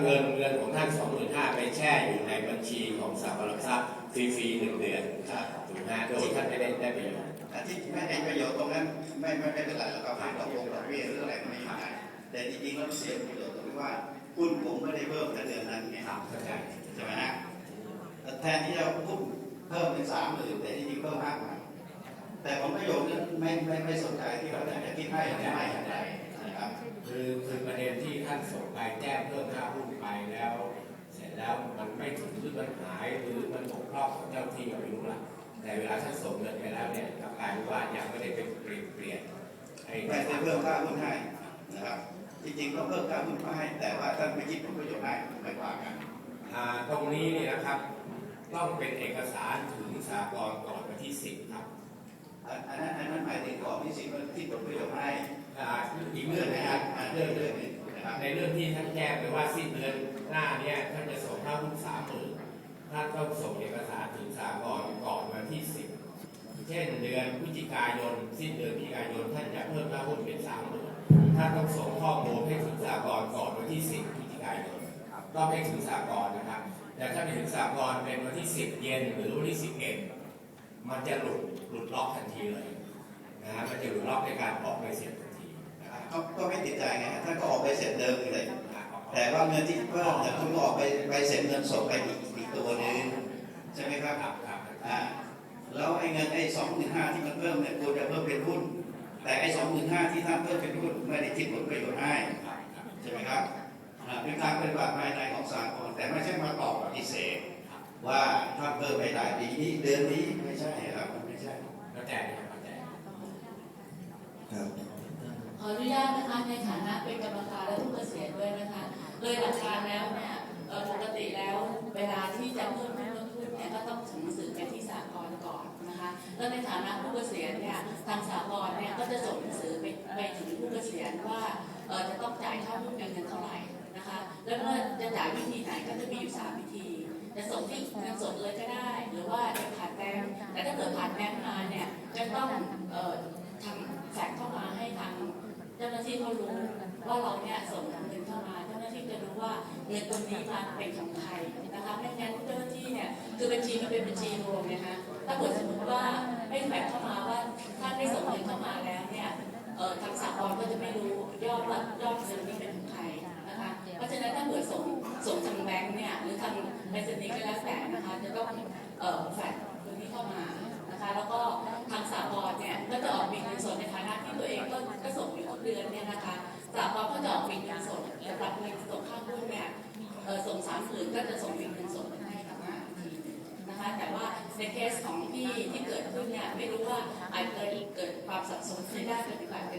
เงินเงินของท่านสองหมื่นห้าไปแช่อยู่ในบัญชีของสหรัฐทรัพย์ฟรีๆหนึ่งเดือนถูกไหมโดยท่านไม่ได้ได้ประโยชน์ แต่ที่ไม่ได้ประโยชน์ตรงนั้นไม่ไม่ไม่เป็นไรหรอกครับตกลงดอกเบี้ยหรืออะไรไม่เป็นไรแต่จริงๆแล้วเสียประโยชน์ตรงที่ว่าหุ้นผมไม่ได้เพิ่มแต่เดือนนั้นไงครับเข้าใจใช่ไหมฮะแทนที่จะหุ้นเพิ่มเป็นสามหมื่นแต่จริงๆเพิ่มห้าพันแต่ผลประโยชน์นั้นไม่ไม่ไม่สนใจที่ว่าจะคิดให้หรือไม่อย่างไร นะครับคือคือประเด็นที่ท่านส่งไปแจ้งเพิ่มค่าหุ้นไปแล้ว เสร็จแล้วมันไม่ถึงหรือมันหายหรือมันบกพร่องของเจ้าที่ก็ไม่รู้ละแต่เวลาท่านส่งเงินไปแล้วเนี่ยกลับกลายเป็นว่ายังไม่ได้เป็นเปลี่ยนเปลี่ยนไอ้ไม่ได้เพิ่มค่าหุ้นให้นะครับจริงๆก็เพิ่มค่าหุ้นให้ แต่ว่าท่านไม่คิดผลประโยชน์ให้ไม่ว่ากันอ่าตรงนี้เนี่ยนะครับต้องเป็นเอกสารถึงสากลก่อนวันที่สิบครับอันอันนั้นอันนั้นหมายถึงก่อนที่สิ่งที่ผลประโยชน์ให้ ในเรื่องที่ท่านแจ้งไปว่าสิ้นเดือนหน้าเนี่ยท่านจะส่งค่าหุ้นสามหมื่นท่านต้องส่งเอกสารถึงสากลก่อนวันที่สิบเช่นเดือนพฤศจิกายนสิ้นเดือนพฤศจิกายนท่านจะเพิ่มค่าหุ้นเป็นสามหมื่นท่านต้องส่งข้อมูลให้ถึงสากลก่อนวันที่สิบพฤศจิกายนต้องให้ถึงสากลนะครับแต่ถ้าไปถึงสากลเป็นวันที่สิบเย็นหรือวันที่สิบเอ็ดมันจะหลุดหลุดล็อกทันทีเลยนะฮะมันจะหลุดล็อกในการออกใบเสร็จทันทีนะครับ ก็ก็ไม่ติดใจไงท่านก็ออกไปเสร็จเดิมเลยแต่แต่ว่าเงินที่เพิ่มเนี่ยคุณก็ออกไปไปเสร็จเงินสดไปอีกอีกตัวหนึงใช่ไหมครับครับครับอ่าแล้วไอ้เงินไอ้สองหมื่นห้าที่มันเพิ่มเนี่ยควรจะเพิ่มเป็นหุ้น แต่ไอ้สองหมื่นห้าที่ท่านเพิ่มเป็นหุ้นไม่ได้คิดผลประโยชน์ให้ใช่ไหมครับอ่าเป็นการปฏิบัติภายในของสากลแต่ไม่ใช่มาตอบปฏิเสธว่าท่านเพิ่มไปได้ปีนี้เดือนนี้ไม่ใช่ครับายค่าหุ้นเป็นเงินเท่าไหร่นะคะ แล้วเมื่อจะจ่ายวิธีไหนก็จะมีอยู่สามวิธี จะส่งที่เงินสดเลยก็ได้ หรือว่าจะผ่านแบงก์แต่ถ้าเกิดผ่านแบงก์มาเนี่ยจะต้องเออทำแฝงเข้ามาให้ทางเจ้าหน้าที่เขารู้ว่าเราเนี่ยส่งเงินเข้ามาเจ้าหน้าที่จะรู้ว่าเงินตัวนี้มาเป็นของใครนะคะไม่งั้นเจ้าหน้าที่เนี่ยคือบัญชีมันเป็นบัญชีรวมนะคะถ้าเกิดสมมติว่าไม่แฝงเข้ามาว่าท่านได้ส่งเงินเข้ามาแล้วเนี่ยเออทางสากลก็จะไม่รู้ยอดว่ายอด ไปรษณีย์ก็แล้วแต่นะคะจะต้องเอ่อแฝงตัวนี้เข้ามานะคะ แล้วก็ทางสากลเนี่ยก็จะออกบินเงินสดในฐานะที่ตัวเองก็ก็ส่งอยู่ทุกเดือนเนี่ยนะคะสากลก็จะออกบินเงินสดสำหรับเงินส่งค่าหุ้นเนี่ยเออส่งสามหมื่นก็จะส่งบินเงินสดให้กับมาอีกทีนะคะ แต่ว่าในเคสของที่ที่เกิดขึ้นเนี่ยไม่รู้ว่าอาจจะเกิดความสับสนในด้านปฏิบัติ